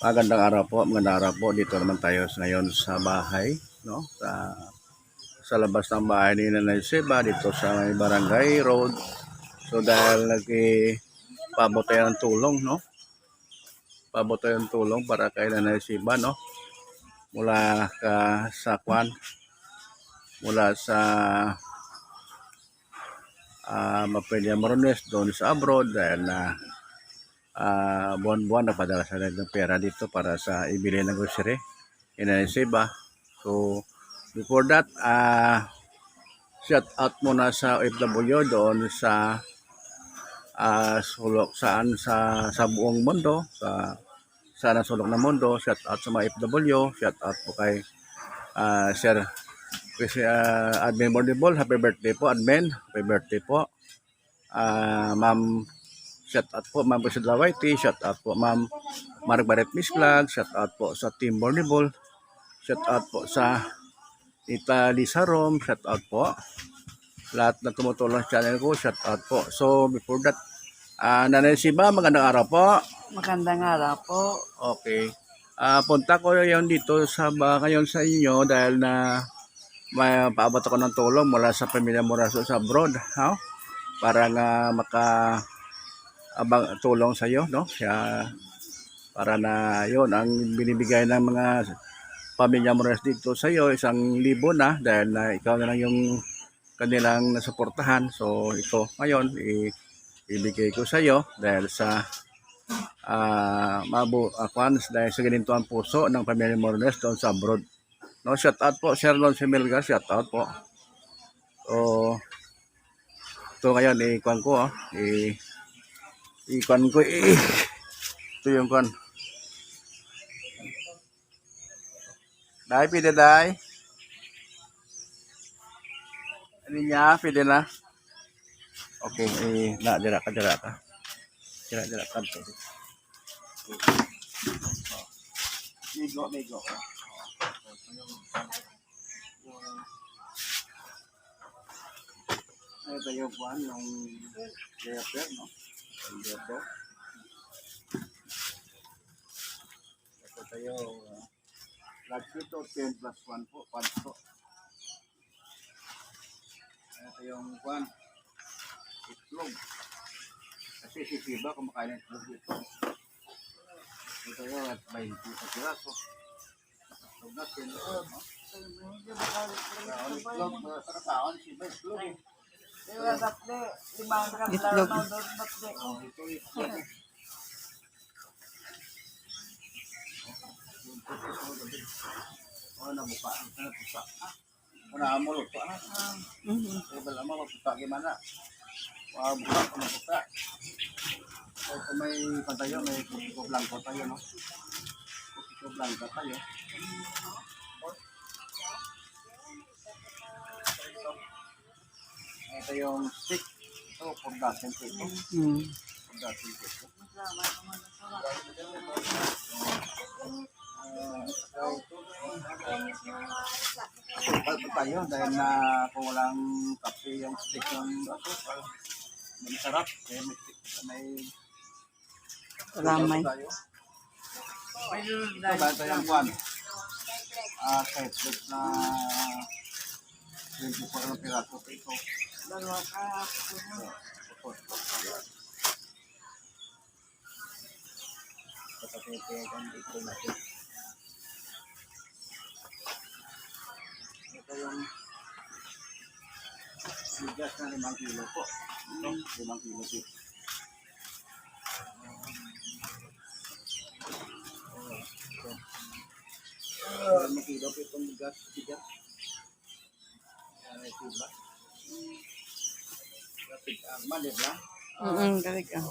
Magandang araw po, magandang araw po. Dito naman tayo ngayon sa bahay, no? Sa sa labas ng bahay ni Nanay Seba dito sa may Barangay Road. So dahil nagki pabot tayo ng tulong, no? Pabot ng tulong para kay Nanay Seba, no? Mula ka sa Kwan, mula sa uh, Mapilya Marones doon sa abroad dahil na ah buwan-buwan napadala sa ng pera dito para sa ibili ng grocery. Inanisiba so before that ah shout out muna sa OFW doon sa ah sulok saan sa sa buong mundo sa sa sulok ng mundo. Shout out sa mga OFW shout out po kay ah Sir uh, Admin Bondibol, happy birthday po Admin, happy birthday po. Ah, Ma'am Shout out po Ma'am Priscilla Whitey. Shout out po Ma'am Mark Barret Miss Vlog. Shout out po sa Team Bornable. Shout out po sa Ita Lisa Rom. Shout out po. Lahat na tumutulong sa channel ko. Shout out po. So before that, uh, Nanay Siba, magandang araw po. Magandang araw po. Okay. Ah, punta ko yon dito sa ba ngayon sa inyo dahil na may paabot ako ng tulong mula sa pamilya Moraso sa abroad, ha? Para nga maka abang tulong sa iyo, no? Siya para na 'yon ang binibigay ng mga pamilya Moraes dito sa iyo isang libo na dahil na ikaw na lang yung kanilang nasuportahan. So ito ngayon i ibigay ko sa iyo dahil sa ah mabu akwans dahil sa ganito ang puso ng pamilya Moraes doon sa abroad. No, shout out po Sherlon Semelga, shout out po. So ito ngayon ikuan ko, oh, i ikon ko eh. Ito yung kon. Dai, pide dai. Ano niya, pide na. Okay, eh, na, dira ka, dira ka. Dira, dira ka. Migo, migo. Ito yung kuhan, yung diaper, no? Dito. Ito tayo. Uh, last ito, 10 plus 1 po. 1 po. Ito yung 1. Itlog. Kasi si Siba kumakain ng itlog dito. Ito yun at 20 sa piraso. Itlog natin. Kaon itlog. Sa kaon, Siba itlog eh. Itlog. Oh. Oh, nabuka. Ano pusa? Una mo luto na. Mhm. Bala mo maputa gimana? Wah, buka maputa. So, kung may patayo, may kuko blanco tayo, no? Kuko blanco tayo. Ito yung stick. Ito, pagdasin ko ito. Mm. Pagdasin ko ito. Ito tayo dahil na kung walang kape yung stick ng aso, masarap. Kaya may stick may Ramay. Ito ba ito yung kwan? Ah, kahit na 24 na piraso ko ito. Ito yung bigas na limang kilo po. Ito, limang kilo po. Limang kilo po itong bigas. Bigas. Ano ito ba? Kapit arma, di ba? Mm, galing ka.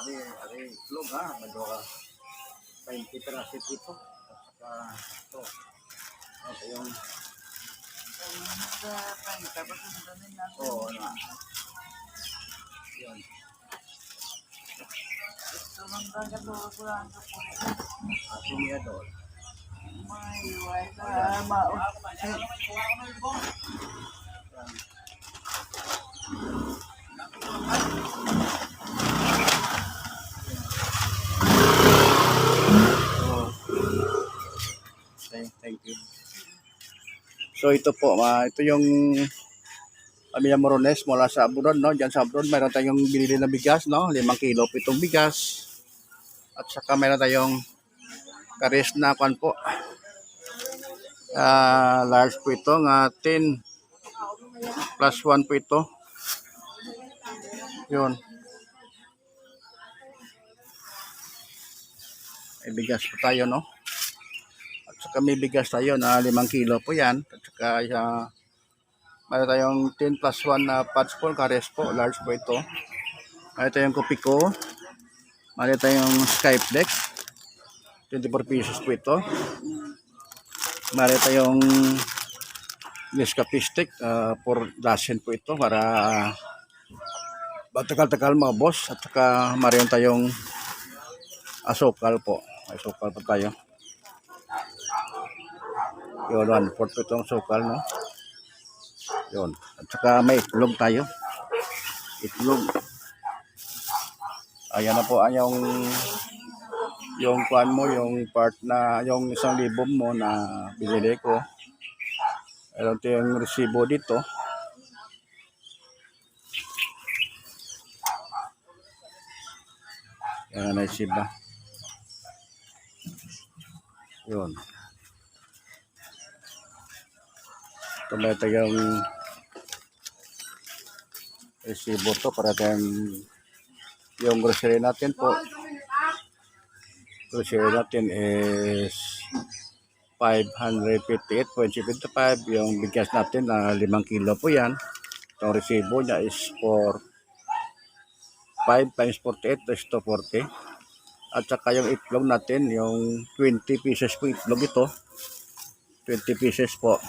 Ari, ari, itlog ha. Madura. 20 perasit ito. At saka ito. Ito yung Oo, na. Yun. Asin niya thank you. So ito po, uh, ito yung Pamilya Morones mula sa abroad, no? Diyan sa abroad, mayroon tayong binili na bigas, no? 5 kilo, pitong bigas. At saka mayroon tayong karis na kwan po. Uh, large po ito, nga 10 plus 1 po ito. Yun. May bigas po tayo, no? At saka may bigas tayo na 5 kilo po yan. At saka uh, mayroon tayong 10 plus 1 na pots po, kares po, large po ito. Mayroon tayong Kopiko. Mayroon tayong Skype Deck. 24 pesos po ito. Mayroon tayong Nescafe stick, uh, 4 dozen po ito para uh, matagal-tagal mga boss. At saka mayroon tayong asukal po. May asukal po tayo. Yun, one fourth po itong asukal, no? Yun. At saka may itlog tayo. Itlog. Ayan na po ay yung yung kuan mo, yung part na yung isang libo mo na binili ko. Meron tayong resibo dito. Yan na resibo. Yun. Ito may tayong resibo to para tayong yung grocery natin po. Grocery natin is 558.75. Yung bigas natin na 5 kilo po yan. Itong resibo niya is for 5 times 48 is 240. At saka yung itlog natin, yung 20 pieces po itlog ito. 20 pieces po.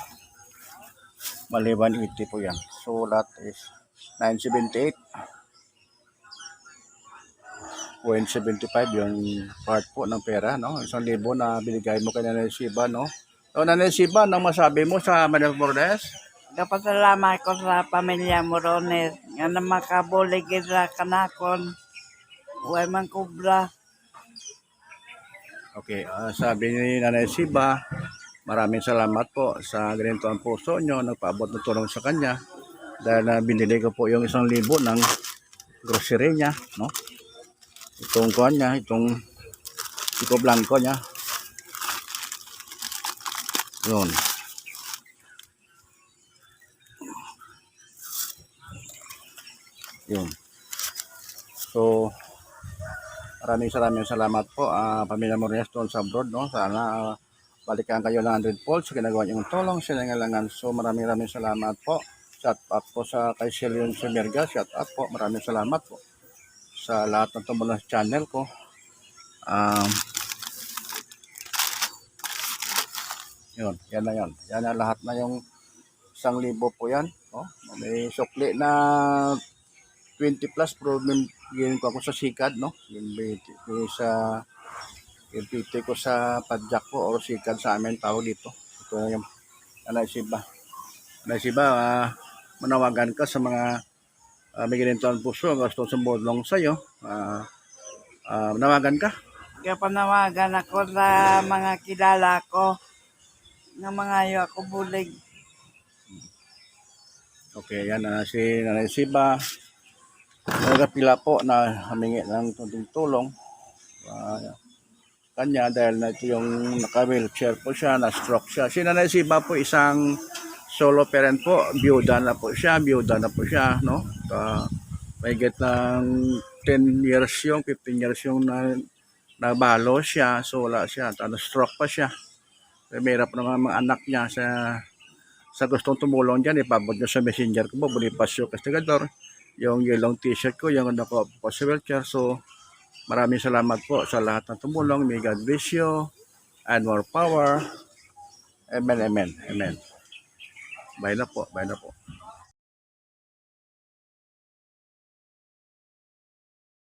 Maliban 80 po yan. So that is 978. 0.75 yung part po ng pera, no? Isang libo na binigay mo kay Nanay Siba, no? O Nanay Siba, anong masabi mo sa Manila Bordes? Kapasalamat ko sa pamilya Morones. Nga na makabuligid ra kanakon. Huwag man kubra. Okay, ah, sabi ni Nanay Siba, maraming salamat po sa ganito ang puso nyo, nagpaabot ng tulong sa kanya dahil na binili ko po yung isang libo ng grocery niya, no? Itong kuhan niya, itong ito blanco niya. Yun. Yun. So, maraming maraming salamat po, ah pamilya Morias doon sa abroad, no? Sana ah, balikan kayo ng 100 volts sa ginagawa niyong tulong sa nangalangan. So, maraming maraming salamat po. Shout out po sa kay Celion Semerga. Shout out po. Maraming salamat po sa lahat ng tumulong sa channel ko. Um, yun, yan na yun. Yan na lahat na yung isang libo po yan. Oh, may sukli na 20 plus pero bigyan ko ako sa sikad, no? Yung sa yung piti ko sa padjak ko o sikad sa amin tao dito. Ito na yung anaisiba. Anaisiba, ah, manawagan ka sa mga uh, may ganito ang puso, ang gusto sumulong sa iyo. Uh, manawagan ka. Kaya panawagan ako sa mga kilala ko. Nga mga iyo ako bulig. Okay, yan na si Nanay Siba. Nagapila po na humingi ng tunting tulong. Ah, kanya dahil na ito yung naka-wheelchair po siya, na-stroke siya. Si Nanay Siba po isang solo parent po, biyuda na po siya, biyuda na po siya, no? Uh, may get ng 10 years yung, 15 years yung na, nabalo siya, so wala siya, na-stroke pa siya. May hirap naman mga anak niya sa sa gustong tumulong dyan, ipabot nyo sa messenger ko po, Bonifacio Castigador, yung yellow t-shirt ko, yung ako po sa wheelchair. So, maraming salamat po sa lahat ng tumulong. May God bless you and more power. Amen, amen, amen. Bye na po, bye na po.